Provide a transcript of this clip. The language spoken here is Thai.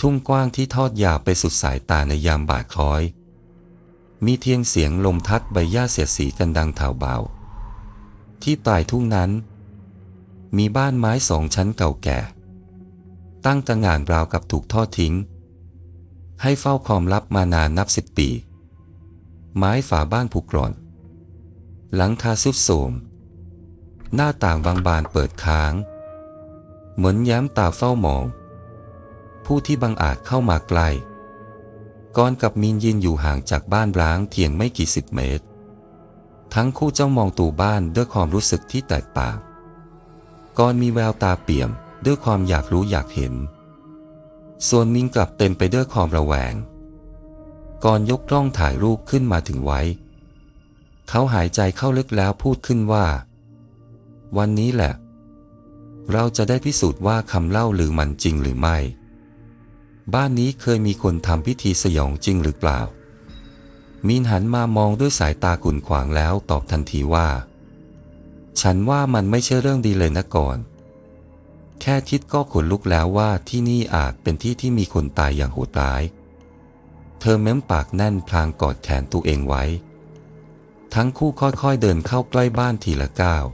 ทุ่งกว้างที่ทอดยาวไปสุดสายตาในยามบ่ายคล้อย มีเทียงเสียงลมทัดใบหญ้าเสียดสีกันดังเถาเบา ที่ปลายทุ่งนั้น มีบ้านไม้สองชั้นเก่าแก่ ตั้งตระงานราวกับถูกทอดทิ้ง ให้เฝ้าความลับมานานนับสิบปี ไม้ฝาบ้านผุกร่อน หลังคาสุดโทรมหน้าต่างบางบานเปิดค้าง เหมือนย้มตาเฝ้ามอง ผู้ที่บังอาจเข้ามาใกล้กอนกับมีนยืนอยู่ห่างจากบ้านร้างเพียงไม่กี่สิบเมตร ทั้งคู่เจ้ามองตูบ้านด้วยความรู้สึกที่แตกต่างกอนมีแววตาเปี่ยมด้วยความอยากรู้อยากเห็น ส่วนมินกลับเต็มไปด้วยความระแวงก่อนยกกล้องถ่ายรูปขึ้นมาถึงไว้ เขาหายใจเข้าลึกแล้วพูดขึ้นว่า วันนี้แหละ เราจะได้พิสูจน์ว่าคำเล่าลือมันจริงหรือไม่ บ้านนี้เคยมีคนทำพิธีสยองจริงหรือเปล่า มีนหันมามองด้วยสายตาขุ่นขวางแล้วตอบทันทีว่า ฉันว่ามันไม่ใช่เรื่องดีเลยนะก่อน แค่คิดก็ขนลุกแล้วว่าที่นี่อาจเป็นที่ที่มีคนตายอย่างโหดร้าย เธอเม้มปากแน่นพลางกอดแขนตัวเองไว้ ทั้งคู่ค่อยๆเดินเข้าใกล้บ้านทีละก้าว